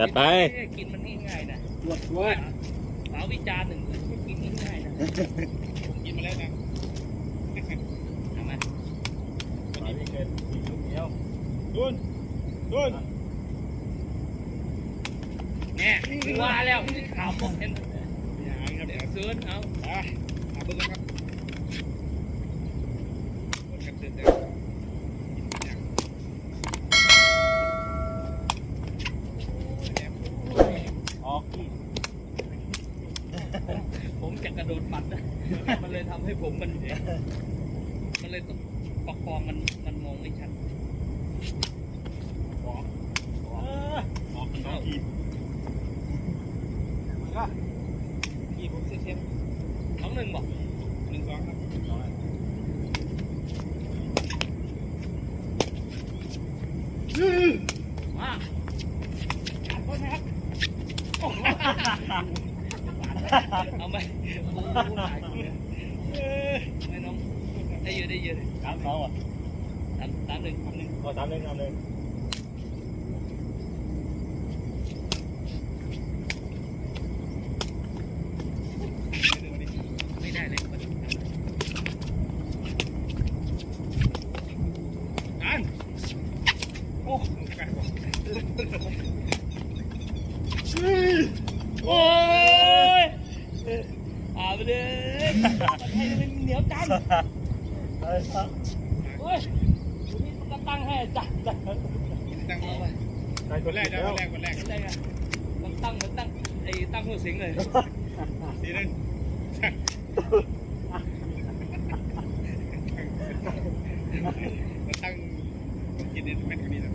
จัดไป กินมันง่ายๆนะตรวจตรวจสาววิจารณ์หนึ่งกินง่ายๆนะผมกินมาแล้วนะทำไมวันนี้ไม่เกินอีกลูกเดียวดุนดุนแง่คือว่าแล้วที่ข่าวบอกเห็นอย่าครับเดี๋เดี๋ยยววซื้อเอาอะมาเบิ่งกันครับคนกันเดินเดิน ออก ผม จะกระโดดปัดนะมันเลยทำให้ผมมัน มันเลยต้องประคองมันมันมองไม่ชัดออกออกออกสองทีมันก็ทีผมเซ็ตสองหนึ่งบอก ๆหนึ่งสองครับสอง มาจัดไว้ไหมครับ เอาไหมโอ้โหหลายคนเลยไม่น้องได้เยอะได้เยอะเลยสามสองอะสามสามหนึ่งสามหนึ่งก็สามหนึ่งสามหนึ่งไม่ได้เลยนั่นโอ้ไก่บอกโอ้ย อาไปเลยให้มันเหนียวจังโอ้ยนี่มันก็ตั้งให้จัดจัดตั้งเอาไปได้คนแรกนะคนแรกคนแรกอะไรกมันตั้งมันตั้งไอ้ตั้งหัวสิงเลยสีนึงมาตั้งกินเนี่แม่นกว่านี้นะ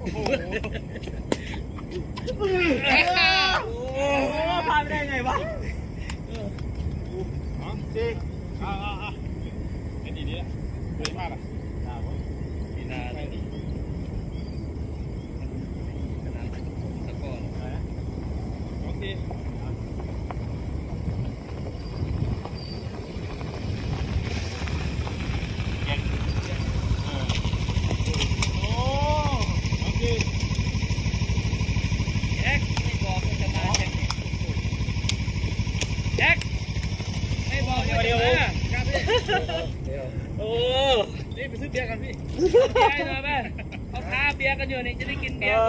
โอ้โห พาไปได้ไงวะสองสี่อ่าอ่าอ่าไอ้ดีดีละสวยมากล่ะ มีนาเลยดิขนาดตะกอน สองสี่โอ้สองสี่ แจ็คไม่บอกว่าจะมาแจ็คแจ็คไม่บอกว่าจะมา ครับพี่ โอ้ นี่ไป ซื้อเบียร์กันพี่เบียร์หน่อยไหมเขาท้าเบียร์กันอยู่นี่จะได้กินเบียร์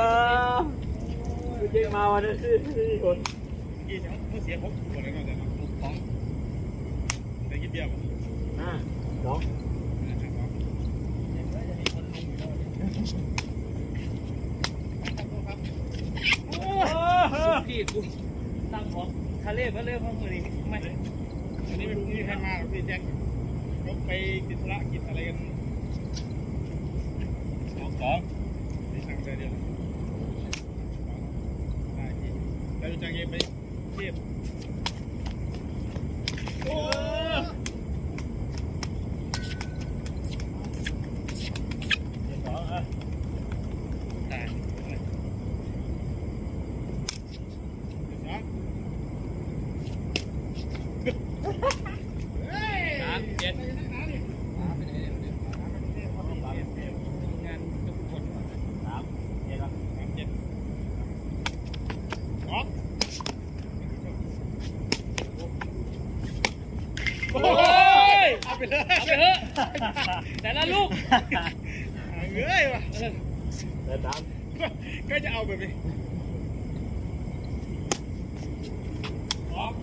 เจ๊มาวันนี้สี่คนกี่เช้าเมื่อเสียผมคนอะไรก็จะถูกของได้กินเบียร์ป่ะห้าสองพี่กูตั้งของทะเลมาเลยเพราะมือนี้ไม่อันนี้ไม่รู้มีใครมาหรอกพี่แจ็คยกไปติดธุระกิจอะไรกัน สองที่สั่งใจเดียวได้ที่แล้วจะเก็บไปเทียบโอ้ สองอะ ตาย สอง สามเจ็ดงานทุกคน สามเจ็ดครับ สามเจ็ดสอง โอ้ย เอาไปเลย เอาไปเถอะ แต่ละลูกเอ้ยวะแต่ตามก็จะเอาแบบนี้ออก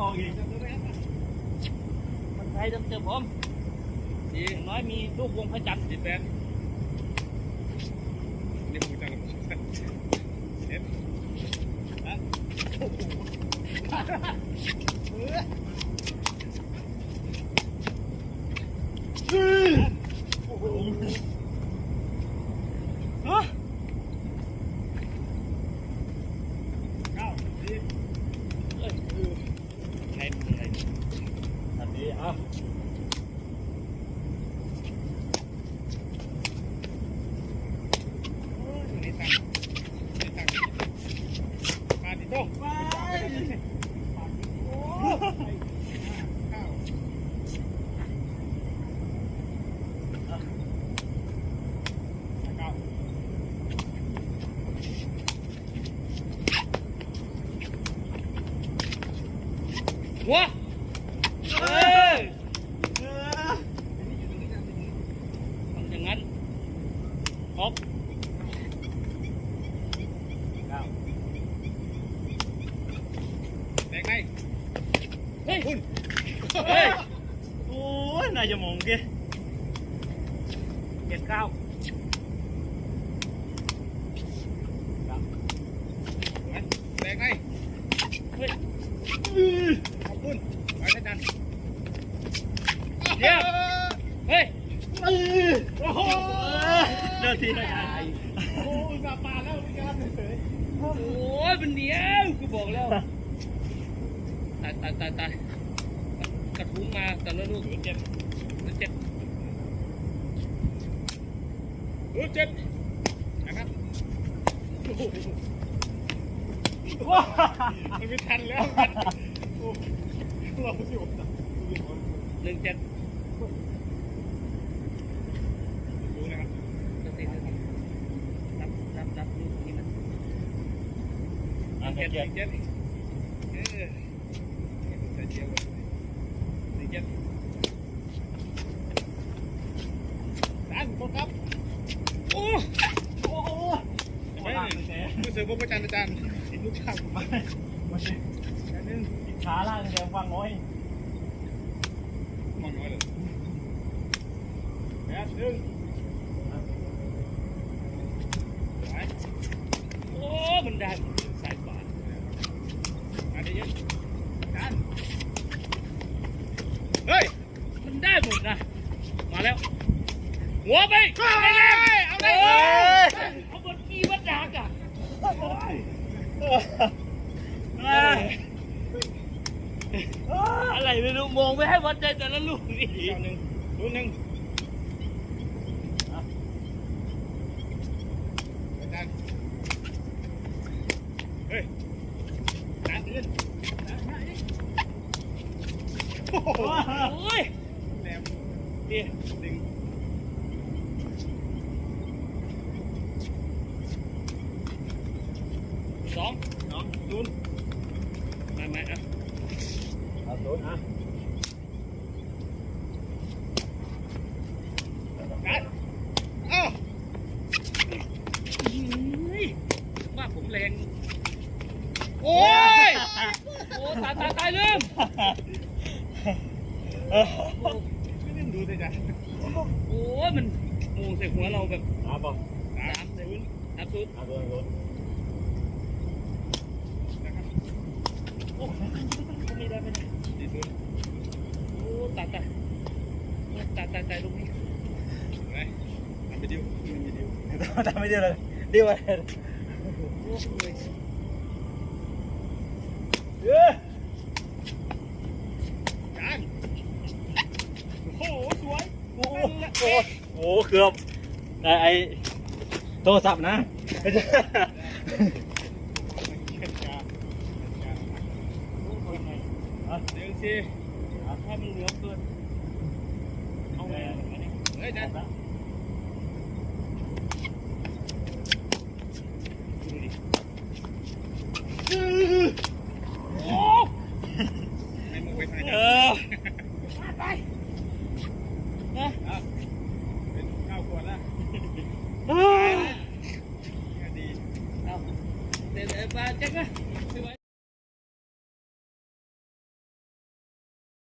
ออกอีกคนไทยเติมๆผมดีน้อยมีลูกวงพระจันทร์สิบแปดนี่มูจังเอ็ดอะโอ้โหฮะเก้าสิบ เอ้ยใช้เป็นอะไร อันนี้อะ นี่ตั้งนี่ตั้งมาดิโต้ หัวเออทำอย่างนั้นออก แตกไหม เฮ้ย คุณ เฮ้ย โอ้ ยนายจะมองแกเจ็ดเก้าแตกไหมเฮ้ยขอบคุณไปอาจารย์เดี๋ยวเฮ้ยโอ้โหเดินทีนะโอ้ยมาปาแล้วพี่ครับเฉยโอ้ยมันเหนียวกูบอกแล้วตายตายตายตายกระทุ้งมาแต่ละลูกเจ็บ เจ็บรู้เจ็ดนะครับมันไม่ทันแล้วโอ้เราสิวหนึ่งเจ็ดดูนะครับสติสติรับรับรับลูกนี้มันอันเจ็เจ็ดดเจ็ดเออใส่เจียวสี่เจ็ดสามคน ครับโอ้โอ้โหไม่รู้สึกว่าอาจารย์อาจารย์ลูกช่างผมไม่ไม่ใช่อันนึงขาล่างเดี๋ยวฟังน้อยมองน้อยเลยแปดหนึ่งโอ้มันได้สายขวามาได้เยอะกันเฮ้ยมันได้หมดนะมาแล้ว หัวไปเอาไปเอาไปเอ้ยเอาบนกีบัดดากอะอะไรไม่รู้มองไม่ให้วัดใจแต่ละลูกนี่เก้าหนึ่งศูนย์หนึ่งเฮ้ยอาจารย์ตื่นโอ้ยแหลมนี่ดึง องศูนย์มามาอะเอาโดนอะกันเอ้าเฮ้ยว่าผมแรง โอ้ย โอ้ตายตายตายลืมไม่ได้ดูสิจ้ะโอ้ยมันโมงใส่หัวเราแบบอะบอกสามศูนย์อับสุดอะโดนโดนนะครับ อ้ไม่ได้ไม่ได้สี่ศูนย์โอ้ตายตายตายตายตายลูกนี้ไปทำไปดิวทำไปดิวทำไม่ได้เลยดีไว้โอ้ยเอ้ยกันโอ้โหสวยโอ้โหโอ้เกือบไอโทรศัพท์นะไม่ใช่ เข็ดยาเข็ดยา โอ้ยไงหนึ่งสี่ถ้ามันเหลือเกินเอาไงอะอันนี้เฮ้ยอาจารย์ดูดิโอ้ให้มึงไปทางเออไปนะเป็นข้าวขวดละเอ้ยดีเอาเดี๋ยวเดี๋ยวมาแจ็คนะ